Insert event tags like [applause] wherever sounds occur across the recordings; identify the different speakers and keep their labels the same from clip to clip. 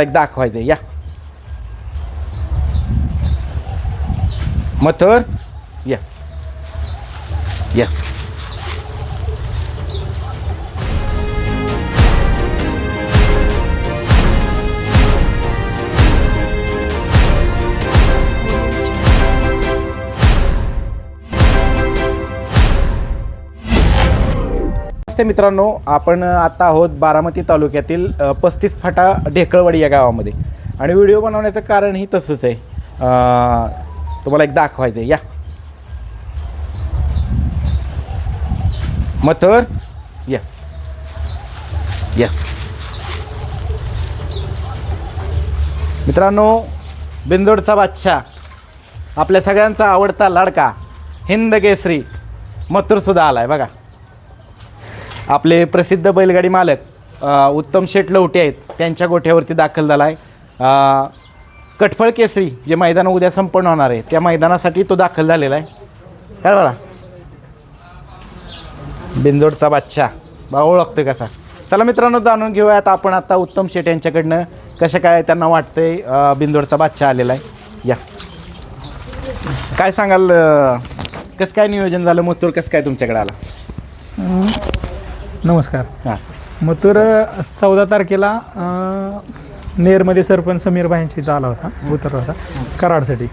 Speaker 1: एक दाखवायचं या मथर या या नमस्ते मित्रांनो आपण आता आहोत बारामती तालुक्यातील पस्तीस फाटा ढेकळवाडी या गावामध्ये. आणि व्हिडिओ बनवण्याचं कारणही तसंच आहे. तुम्हाला एक दाखवायचं आहे या. मथुर? या. या. मित्रांनो बिंदोडचा बादशाह आपल्या सगळ्यांचा आवडता लाडका हिंद केसरी मथुरसुद्धा आला आहे बघा. आपले प्रसिद्ध बैलगाडी मालक उत्तम शेठ लवटे आहेत त्यांच्या गोठ्यावरती दाखल झाला आहे कठफळ केसरी जे मैदान उद्या संपन्न होणार आहे त्या मैदानासाठी तो दाखल झालेला आहे. काय बघा बिंदोडचा बादशाह. बा ओळखतो कसा? चला मित्रांनो जाणून घेऊयात आपण आता उत्तम शेठ यांच्याकडनं कसं काय त्यांना वाटतंय बिंदोडचा बादशाह आलेला आहे. या. काय सांगाल कसं काय नियोजन झालं? मथुर कसं काय तुमच्याकडे आला?
Speaker 2: नमस्कार.
Speaker 1: हां.
Speaker 2: मथुर चौदा तारखेला अं, नेरमध्ये सरपंच समीर भाईंच्या इथं आला होता उतरला होता कराडसाठी.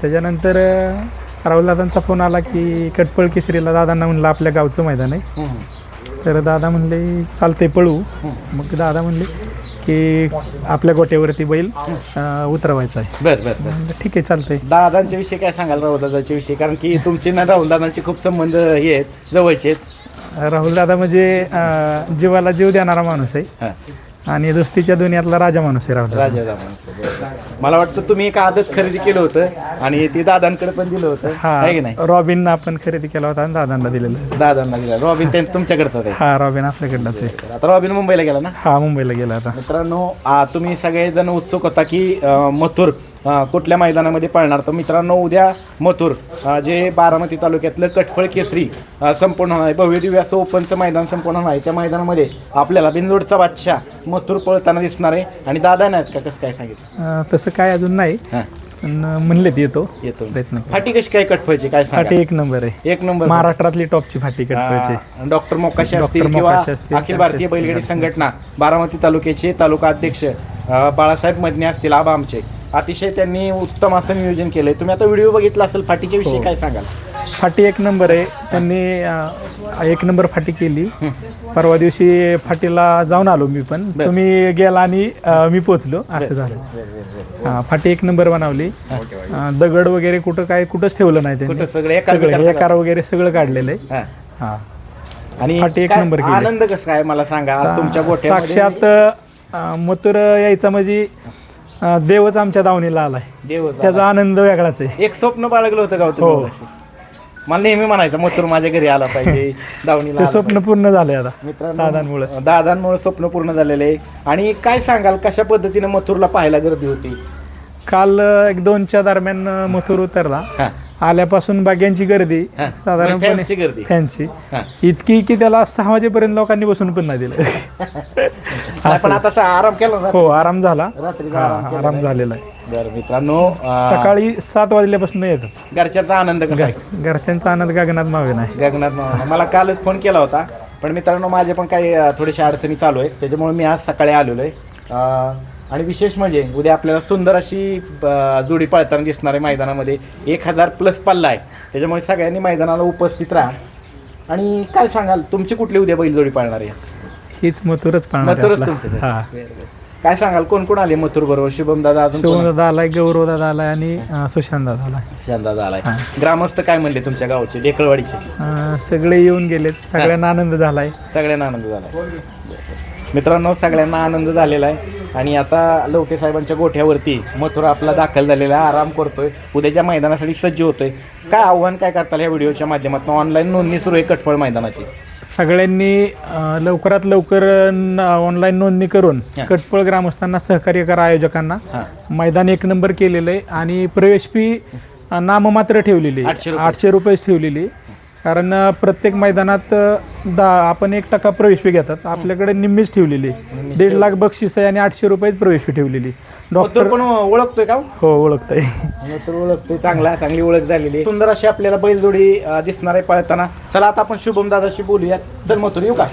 Speaker 2: त्याच्यानंतर अं, राहुलदादांचा फोन आला की कटपळ केसरीला दादांना म्हणलं आपल्या गावचं मैदान आहे. तर दादा म्हणले चालतंय पळू. मग दादा म्हणले की आपल्या गोट्यावरती बैल अं, उतरवायचा आहे.
Speaker 1: बर बर बर.
Speaker 2: म्हणलं ठीक आहे चालतंय.
Speaker 1: दादांच्या विषयी काय सांगाल राहुल दादाच्या विषयी? कारण की तुमचे ना राहुल दादांचे खूप संबंध हे आहेत जवळचे आहेत.
Speaker 2: राहुल दादा म्हणजे अं, जीवाला जीव देणारा माणूस आहे.
Speaker 1: हां.
Speaker 2: आणि दोस्तीच्या दुनियातला राजा माणूस आहे राहुल दादा.
Speaker 1: राजा मला वाटतं तुम्ही एक आदत खरेदी केलं होतं आणि ते दादांकडे पण दिलं होतं.
Speaker 2: हा
Speaker 1: आहे की नाही?
Speaker 2: रॉबिन आपण खरेदी केला होता आणि दादांना दिलेलं.
Speaker 1: दादांना दिलं रॉबिन ते तुमच्याकडचं आहे.
Speaker 2: हा रॉबिन आपल्याकडलाच आहे.
Speaker 1: आता रॉबिन मुंबईला गेला ना?
Speaker 2: हा मुंबईला गेला आता.
Speaker 1: मित्रांनो आ, तुम्ही सगळेजण उत्सुक होता की अ, मथुर कुठल्या मैदानामध्ये पळणार? तर मित्रांनो उद्या मथुर जे बारामती तालुक्यातलं कटफळ केसरी संपूर्ण होणार आहे. भव्य दिव्य असं ओपनचं मैदान संपूर्ण होणार आहे. त्या मैदानामध्ये आपल्याला बिंदोडचा बादशाह मथुर पळताना दिसणार आहे. आणि दादा नाहीत का? कसं काय सांगितलं?
Speaker 2: तसं काय अजून नाही. पण म्हणलेत येतो.
Speaker 1: येतो.
Speaker 2: प्रयत्न.
Speaker 1: फाटी कशी काय कटफळची काय
Speaker 2: फाटी एक नंबर आहे.
Speaker 1: एक नंबर.
Speaker 2: महाराष्ट्रातली टॉपची फाटी कटकळची
Speaker 1: डॉक्टर मोकाशी असतील किंवा अखिल भारतीय बैलगाडी संघटना बारामती तालुक्याचे तालुका अध्यक्ष बाळासाहेब मदने असतील आबा आमचे. अतिशय त्यांनी उत्तम असं नियोजन केलंय. तुम्ही आता व्हिडिओ बघितला असेल फाटीच्या विषयी
Speaker 2: हो.
Speaker 1: काय सांगाल?
Speaker 2: फाटी एक नंबर आहे. त्यांनी अं, एक नंबर फाटी केली. परवा दिवशी फाटीला जाऊन आलो मी पण. तुम्ही गेला आणि अं, मी पोचलो असं झालं. हा फाटी एक नंबर बनवली. अं, दगड वगैरे कुठं काय कुठंच ठेवलं नाही
Speaker 1: कुठं
Speaker 2: त्यांनी
Speaker 1: सगळं एका
Speaker 2: सगळं
Speaker 1: बिटाला
Speaker 2: एकार वगैरे सगळं काढलेलं आहे.
Speaker 1: हा.
Speaker 2: हा.
Speaker 1: आणि
Speaker 2: फाटी एक
Speaker 1: काय
Speaker 2: नंबर केली.
Speaker 1: आनंद कसं काय मला सांगा आज तुमच्या गोठ्यामध्ये?
Speaker 2: साक्षात अं, मथुर यायचा म्हणजे अं, देवच आमच्या दावणीला आलाय.
Speaker 1: देव झाला.
Speaker 2: त्याचा आनंद वेगळाच आहे.
Speaker 1: एक स्वप्न बाळगलं होतं का हो. तुम्ही? मला नेहमी म्हणायचं मथुर माझ्या घरी आला पाहिजे [laughs] दावणीला
Speaker 2: ते
Speaker 1: आला
Speaker 2: स्वप्न पूर्ण झालंय आता
Speaker 1: मित्रांनो
Speaker 2: दादांमुळे.
Speaker 1: दादांमुळे स्वप्न पूर्ण झालेलं आहे. आणि काय सांगाल कशा पद्धतीने मथुरला पाहायला गर्दी होती?
Speaker 2: काल एक दोनच्या दरम्यान मथुर उतरला.
Speaker 1: हा.
Speaker 2: आल्यापासून बाग्यांची गर्दी
Speaker 1: हा. फॅन्सची
Speaker 2: साधारणपणे
Speaker 1: गर्दी.
Speaker 2: फॅनची
Speaker 1: हा.
Speaker 2: इतकी की त्याला सहा वाजेपर्यंत लोकांनी बसून पण नाही दिलं. [laughs]
Speaker 1: नाही, पण आता असा आराम केला ना
Speaker 2: हो आराम झाला.
Speaker 1: रात्रीचा
Speaker 2: हा,
Speaker 1: आराम केला
Speaker 2: आराम झालेला आहे.
Speaker 1: बरं मित्रांनो अं,
Speaker 2: सकाळी सात वाजल्यापासून येतात
Speaker 1: घरच्याचा आनंद कसा आहे?
Speaker 2: घरच्यांचा आनंद गगनात मावे नाही.
Speaker 1: गगनात मावळा. मला कालच फोन केला होता पण मित्रांनो माझे पण काही अं, थोडेशा अडचणी चालू आहेत. त्याच्यामुळे मी आज सकाळी आलेलो आहे. अं, आणि विशेष म्हणजे उद्या आपल्याला सुंदर अशी जोडी पळताना दिसणार आहे मैदानामध्ये. एक हजार प्लस पल्ला आहे. त्याच्यामुळे सगळ्यांनी मैदानाला उपस्थित राहा. आणि काय सांगाल तुमची कुठली उद्या बैल जोडी पाळणार आहे?
Speaker 2: हीच मथुरच पाळणार आहे
Speaker 1: मथुरच
Speaker 2: आपला.
Speaker 1: तुमचं
Speaker 2: हा.
Speaker 1: काय सांगाल कोण कोण आले मथुर बरोबर? शुभम दादा अजून कोण?
Speaker 2: शिवदादा आलाय गौरव दादा आलाय आणि अं, सुशांत दादा आलाय.
Speaker 1: शांत दादा आलाय. ग्रामस्थ काय म्हणले तुमच्या गावचे? ढेकळवाडीचे.
Speaker 2: अं, सगळे येऊन गेलेत. सगळ्यांना आनंद झालाय.
Speaker 1: सगळ्यांना आनंद झाला मित्रांनो सगळ्यांना आनंद झालेला आहे. आणि आता लवके साहेबांच्या गोठ्यावरती मथुरा आपला दाखल झालेला आराम करतोय. उद्याच्या मैदानासाठी सज्ज होतोय. काय आव्हान काय करताल या व्हिडिओच्या माध्यमातून? ऑनलाईन नोंदणी सुरू आहे कटफळ मैदानाची.
Speaker 2: सगळ्यांनी लवकरात लवकर ऑनलाईन नोंदणी करून. कटपळ ग्रामस्थांना सहकार्य करा आयोजकांना. मैदान एक नंबर केलेलं आहे आणि प्रवेश फी नाममात्र ठेवलेली आहे.
Speaker 1: आठशे रुपये.
Speaker 2: आठशे रुपयेच ठेवलेली
Speaker 3: कारण प्रत्येक मैदानात अ, दा आपण एक टक्का प्रवेश फी घेतात. आपल्याकडे निम्मीच ठेवलेली आहे. दीड लाख बक्षीस आहे आणि आठशे रुपये प्रवेश फी ठेवलेली
Speaker 1: डॉक्टर पण ओळखतोय का
Speaker 3: हो? ओळखताय.
Speaker 1: तर ओळखतोय. चांगला चांगली ओळख झालेली आहे. सुंदर अशी आपल्याला बैलजोडी अं, दिसणार आहे पळताना. चला आता आपण शुभम दादाशी बोलूया चल मथुर येऊ का?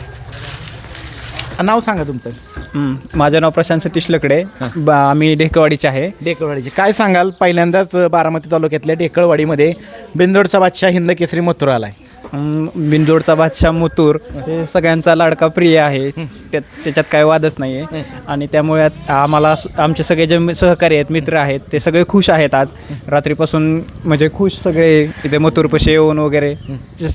Speaker 1: नाव सांगा तुमचं.
Speaker 4: हं, माझं नाव प्रशांत सतीश लकडे. बा आम्ही ढेकवाडीचे आहे.
Speaker 1: डेकळवाडीची काय सांगाल? पहिल्यांदाच बारामती तालुक्यातल्या डेकळवाडीमध्ये बिंदोडचा बादशाह हिंद केसरी मथुर आलाय
Speaker 4: बिंदोडचा बादशाह मुतूर हे सगळ्यांचा लाडका प्रिय आहे. त्यात त्याच्यात काही वादच नाही आहे आणि त्यामुळे आम्हाला आमचे सगळे जे सहकारी आहेत मित्र आहेत ते सगळे खुश आहेत आज. रात्रीपासून म्हणजे खुश सगळे इथे मथुरपाशी येऊन वगैरे.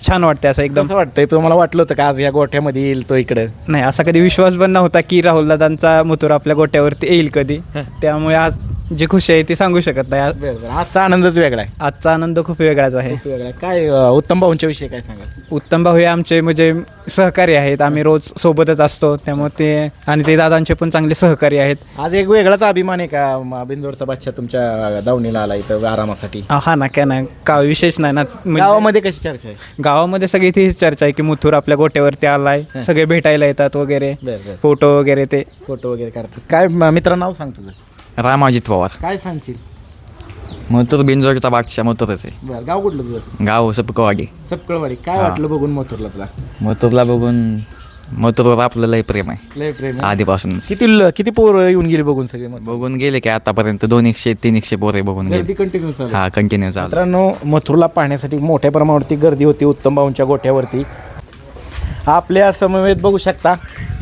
Speaker 4: छान वाटते असं एकदम.
Speaker 1: कसं वाटतंय? तुम्हाला वाटलं होतं का आज या गोठ्यामध्ये येईल तो इकडं.
Speaker 4: नाही असा कधी विश्वास पण नव्हता की राहुल दादांचा मथुर आपल्या गोट्यावरती येईल कधी. त्यामुळे आज जी खुशी आहे ती सांगू शकत नाही.
Speaker 1: आजचा आनंदच वेगळा आहे.
Speaker 4: आजचा आनंद खूप वेगळाच आहे.
Speaker 1: काय उत्तम भाऊंच्या विषयी काय सांगाल
Speaker 4: उत्तम भाऊ हे आमचे म्हणजे सहकारी आहेत. आम्ही रोज सोबतच असतो. त्यामुळे ते आणि ते दादांचे पण चांगले सहकारी आहेत.
Speaker 1: आज एक वेगळाच अभिमान आहे का? म- बिंदोडचा बादशाह तुमच्या दावणीला आला इथं आरामासाठी.
Speaker 4: अ, हा ना काय ना का विशेष नाही ना. म्हणजे
Speaker 1: गावामध्ये कशी चर्चा आहे?
Speaker 4: गावामध्ये सगळी तीच चर्चा आहे की मुथूर आपल्या गोट्यावरती आलाय. सगळे भेटायला येतात वगैरे.
Speaker 1: बरं बरं.
Speaker 4: फोटो वगैरे ते.
Speaker 1: फोटो वगैरे काढतात. काय म- मित्र नाव सांग तुझं.
Speaker 5: रामाजित पवार.
Speaker 1: काय सांगशील?
Speaker 5: मथुर बिंजोरचा बादशाह मथुरच आहे.
Speaker 1: बरं गाव कुठलं तुझं?
Speaker 5: गाव सपकवाडी.
Speaker 1: सपकळवाडी. काय वाटलं बघून मथुरला तुला?
Speaker 5: मथुरला बघून मथुरवर आपलं लय प्रेम आहे.
Speaker 1: लय प्रेम आहे.
Speaker 5: आधीपासूनच
Speaker 1: किती ल- किती पोरं येऊन गेली बघून सगळे मग?
Speaker 5: बघून गेले की आतापर्यंत दोन एकशे तीन एकशे पोरे बघून
Speaker 1: गर्दी
Speaker 5: गेले
Speaker 1: कंटिन्यू चालू
Speaker 5: हा कंटिन्यू चालू
Speaker 1: मित्रांनो मथुरला पाहण्यासाठी मोठ्या प्रमाणावरती गर्दी होती उत्तम भाऊंच्या गोठ्यावरती. आपल्या समवेत बघू शकता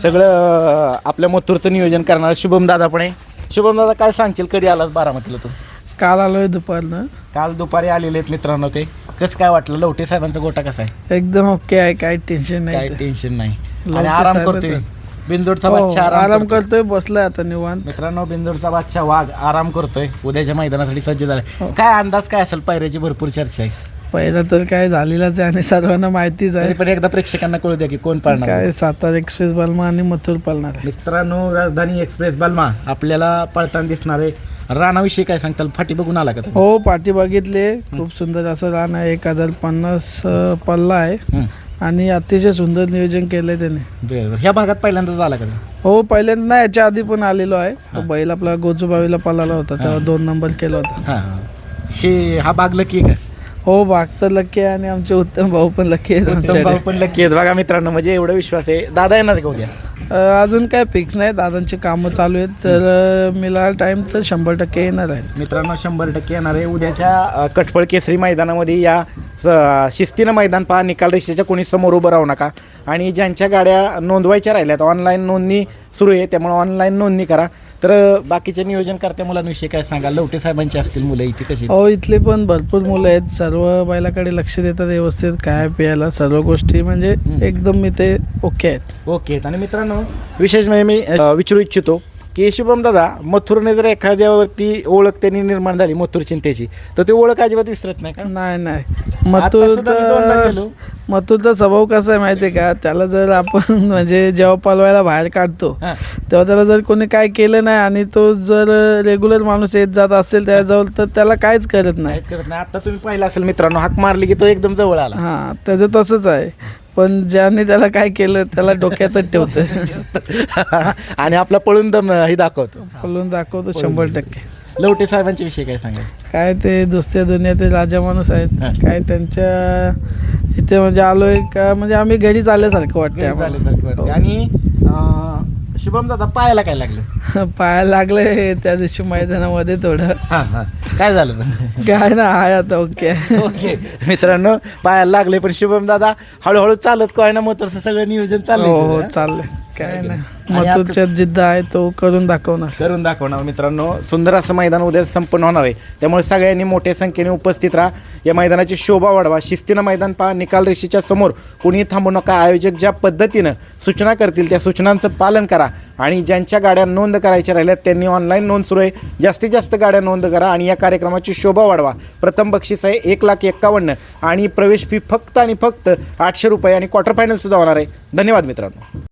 Speaker 1: सगळं अं, आपल्या मथुरचं नियोजन करणार शुभम दादा पण आहे. शुभम दादा काय सांगशील? कधी आलास बारामतीला तू?
Speaker 3: काल आलोय दुपारनं.
Speaker 1: काल दुपारी आलेले आहेत मित्रांनो ते. कसं काय वाटलं? लवटे साहेबांचा गोठा कसा आहे?
Speaker 3: एकदम ओके आहे काही टेन्शन
Speaker 1: काय टेन्शन नाही. आणि
Speaker 3: लवटे
Speaker 1: आराम
Speaker 3: साहेब
Speaker 1: करतोय. बिंदोडचा
Speaker 3: हो,
Speaker 1: बादशाह आराम
Speaker 3: आराम
Speaker 1: करतोय.
Speaker 3: करतोय बसलाय आता निवांत.
Speaker 1: मित्रांनो बिंदोडचा बादशाह वाघ आराम करतोय. उद्याच्या मैदानासाठी सज्ज झालाय.
Speaker 3: हो.
Speaker 1: काय अंदाज काय असेल? पायऱ्याची भरपूर चर्चा आहे.
Speaker 3: पहिला तर काय झालेलाच आहे आणि सर्वांना माहितीच
Speaker 1: तरी
Speaker 3: आहे
Speaker 1: पण एकदा प्रेक्षकांना कळू द्या की कोण पाळणार
Speaker 3: काय सातारा एक्सप्रेस बलमा आणि मथुर पालणार आहे.
Speaker 1: मित्रांनो राजधानी एक्सप्रेस बालमा. आपल्याला पळताना दिसणार आहे. रानाविषयी काय सांगताल? फाटी बघून आला का तुम्ही?
Speaker 3: हो पाठी बघितले. खूप सुंदर असं रान आहे. एक हजार पन्नास अं, पल्ला आहे.
Speaker 1: हं.
Speaker 3: आणि अतिशय सुंदर नियोजन केलंय त्याने.
Speaker 1: बरं ह्या भागात पहिल्यांदाच आला का? तुम्ही?
Speaker 3: हो पहिल्यांदा नाही, याच्या आधी पण आलेलो आहे. तो बैल आपला गोजूबावीला पळाला होता तेव्हा दोन नंबर केला होता.
Speaker 1: हां हां. शे हा भाग लकी आहे का?
Speaker 3: हो भाग तर लक्की आहे आणि आमचे उत्तम भाऊ पण लक्की आहेत
Speaker 1: उत्तम
Speaker 3: आमच्याकडे.
Speaker 1: भाऊ पण लकी आहेत. बघा मित्रांनो म्हणजे एवढा विश्वास आहे. दादा येणार का उद्या?
Speaker 3: अजून काय फिक्स नाही. दादांची कामं चालू आहेत. तर मिला टाईम तर शंभर टक्के येणार आहे.
Speaker 1: मित्रांनो शंभर टक्के येणार आहे. उद्याच्या अ, कटफळ केसरी मैदानामध्ये या स- शिस्तीनं मैदान पहा. निकाल रेषेच्या कोणी समोर उभं राहू नका. आणि ज्यांच्या गाड्या नोंदवायच्या राहिल्यात ऑनलाईन नोंदणी सुरू आहे. त्यामुळे ऑनलाईन नोंदणी करा. तर अ, बाकीचे नियोजन करत्या मुलांविषयी काय सांगा लवटे साहेबांची असतील मुलं इथे कशी
Speaker 3: हो इथले पण भरपूर मुलं आहेत. सर्व बैलाकडे लक्ष देतात व्यवस्थित. काय प्यायला सर्व गोष्टी म्हणजे एकदम मी ते ओके आहेत.
Speaker 1: ओके आणि मित्रांनो विशेष म्हणजे मी अ, विचारू इच्छितो की शुभम दादा मथुरने जर एखाद्यावरती ओळख त्यांनी निर्माण झाली मथुर चिंतेची तर ती ओळख अजिबात विसरत नाही का?
Speaker 3: नाही नाही. मथुरचा. मथुरचा स्वभाव कसा आहे माहिती आहे का? त्याला जर आपण [laughs] म्हणजे जेव्हा पलवायला बाहेर काढतो. तेव्हा त्याला जर कोणी काय केलं नाही आणि तो जर रेग्युलर माणूस येत जात असेल त्याजवळ तर त्याला काहीच करत नाही.
Speaker 1: काहीच करत नाही. आता तुम्ही पाहिलं असेल मित्रांनो हाक मारली की तो एकदम जवळ आला.
Speaker 3: हां त्याचं तसंच आहे. पण ज्याने त्याला काय केलं त्याला [laughs] डोक्यातच ठेवतं [laughs]
Speaker 1: आणि आपला पळून दम हे दाखवतो.
Speaker 3: बोलून दाखवतो शंभर टक्के.
Speaker 1: लवटे साहेबांच्या विषयी काय सांगा?
Speaker 3: काय ते दुसऱ्या दुनियातील राजा माणूस
Speaker 1: हां.
Speaker 3: आहेत काय त्यांच्या इथे म्हणजे आलोय का? म्हणजे आम्ही घरीच आल्यासारखं वाटतं आम्हाला.
Speaker 1: झाल्यासारखं वाटतं. आणि अं, शुभम दादा पायाला काय लागलं? [laughs]
Speaker 3: पायाला लागले त्या दिवशी मैदानामध्ये थोडं.
Speaker 1: हा हा. काय झालं?
Speaker 3: काय ना आहे आता ओके.
Speaker 1: ओके. मित्रांनो पायाला लागले पण शुभम दादा हळूहळू चालत काय ना मग तसं सगळं नियोजन चाललंय
Speaker 3: हो हो चाललंय. काय नाही मथुरच्यात जिद्द आहे तो करून दाखवणार.
Speaker 1: करून दाखवणार. मित्रांनो सुंदर असं मैदान उद्या संपन्न होणार आहे. त्यामुळे सगळ्यांनी मोठ्या संख्येने उपस्थित राहा. या मैदानाची शोभा वाढवा. शिस्तीनं मैदान पहा. निकाल रेषेच्या समोर कोणी थांबू नका. आयोजक ज्या पद्धतीनं सूचना करतील त्या सूचनांचं पालन करा. आणि ज्यांच्या गाड्या नोंद करायच्या राहिल्यात त्यांनी ऑनलाईन नोंद सुरू आहे. जास्तीत जास्त गाड्या नोंद करा आणि या कार्यक्रमाची शोभा वाढवा. प्रथम बक्षीस आहे एक लाख एक्कावन्न. आणि प्रवेश फी फक्त आणि फक्त आठशे रुपये आणि क्वार्टर फायनल सुद्धा होणार आहे. धन्यवाद मित्रांनो.